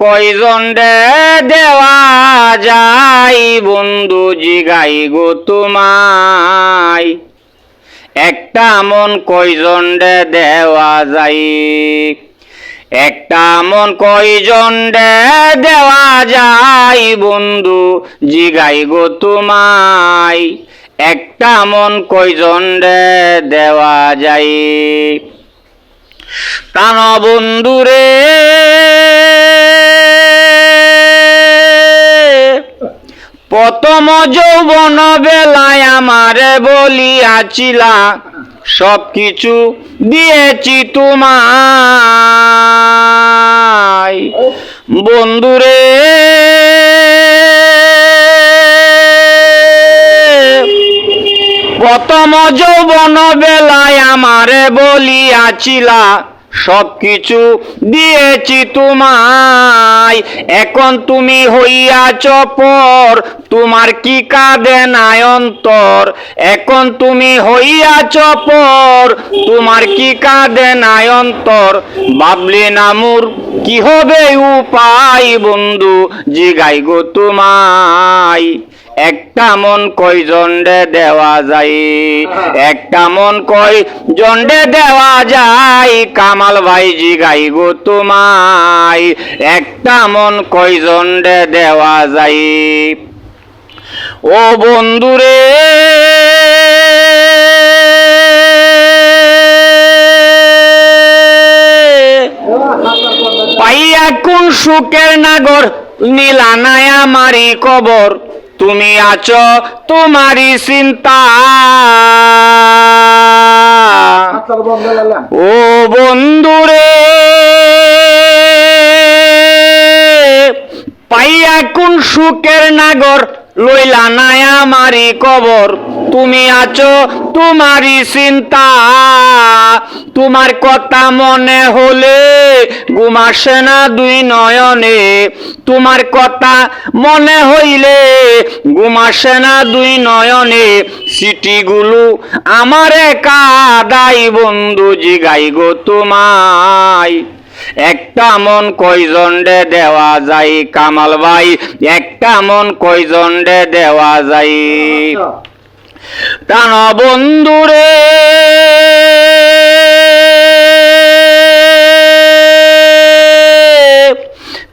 কয়জন ডে দেওয়া যাই বন্ধু জিগাই গো তোমায়। একটা মন কয়জন ডে দেওয়া যাই একটা মন কয়জন ডে দেওয়া যাই বন্ধু জিগাই গো তোমায়। একটা মন কয়জন ডে দেওয়া যাই প্রাণ বন্ধুরে প্রথম যৌবন বেলায় আমারে বলিয়াছিলা সব কিছু দিয়েছি তোমায়। বন্ধুরে, প্রথম যৌবন বেলায় আমারে বলিয়াছিলা সব কিছু দিয়েছি তোমায়। এখন তুমি হইয়াছ পর, তোমার কি কাঁদে নায়ন্তর এখন তুমি হইয়াছ পর, তোমার কি কাঁদে নায়ন্তর বাবলি নামুর কি হবে উপায় বন্ধু, জিগাই গো তোমায়। একটা মন কই জন্ডে দেওয়া যায়, একটা মন কই জন্ডে দেওয়া যায়, কামাল ভাই জিগাই গো তোমায়। একটা মন কই জন্ডে দেওয়া যায়। ও বন্ধুরে, পাইয়া কোন সুখের নাগর নীলানায় আমারই কবর। তুমি আছো তোমারই চিন্তা। ও বন্ধুরে পাইয়া কোন সুখের নাগর লইলা নাই আমারই কবর। তুমি আছো তোমারই চিন্তা। তোমার কথা মনে হলে ঘুমাসে না দুই নয়নে। তোমার কথা মনে হইলে ঘুমাসে না দুই নয়নে। সিটিগুলো আমার কাদাই বন্ধু জিগাই গো তোমায়। একটা মন কয়জন ডে দেওয়া যায়, কামাল ভাই? একটা মন কয়জন ডে দেওয়া যায়? প্রাণ বন্ধুরে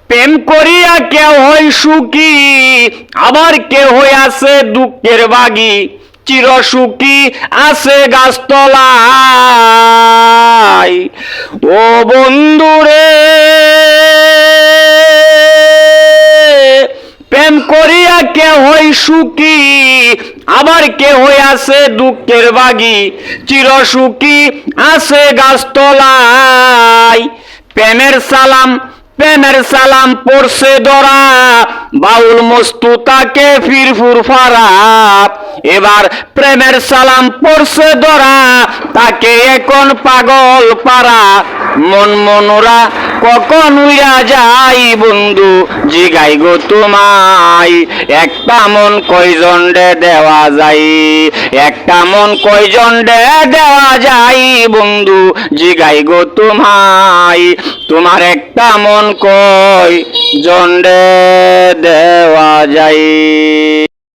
প্রেম করিয়া কেউ হয় সুখী, আবার কেউ হয়ে আছে দুঃখের বাগি। চির সুখী আছে গাছতলায়। ও বন্ধুরে, প্রেম করিয়া কে হই সুখী, আবার কে হই আছে দুঃখের বাগি। চির সুখী আছে গাছতলায়। প্রেমের সালাম প্রেমের সালাম পড়ছে দরা। বাউল মস্তু তাকে ফিরফুর ফারা। এবার প্রেমের সালাম পড়ছে ধরা, তাকে এখন পাগল পারা। মন মনোরা কখন উইরা যাই বন্ধু? জিগাই গো তোমাই একটা মন কয়জন ডে দেওয়া যায়? একটা মন কয়জন ডে দেওয়া যায় বন্ধু? জিগাই গো তোমাই তোমার একটা মন কয় জন্ডে দেওয়া যায়?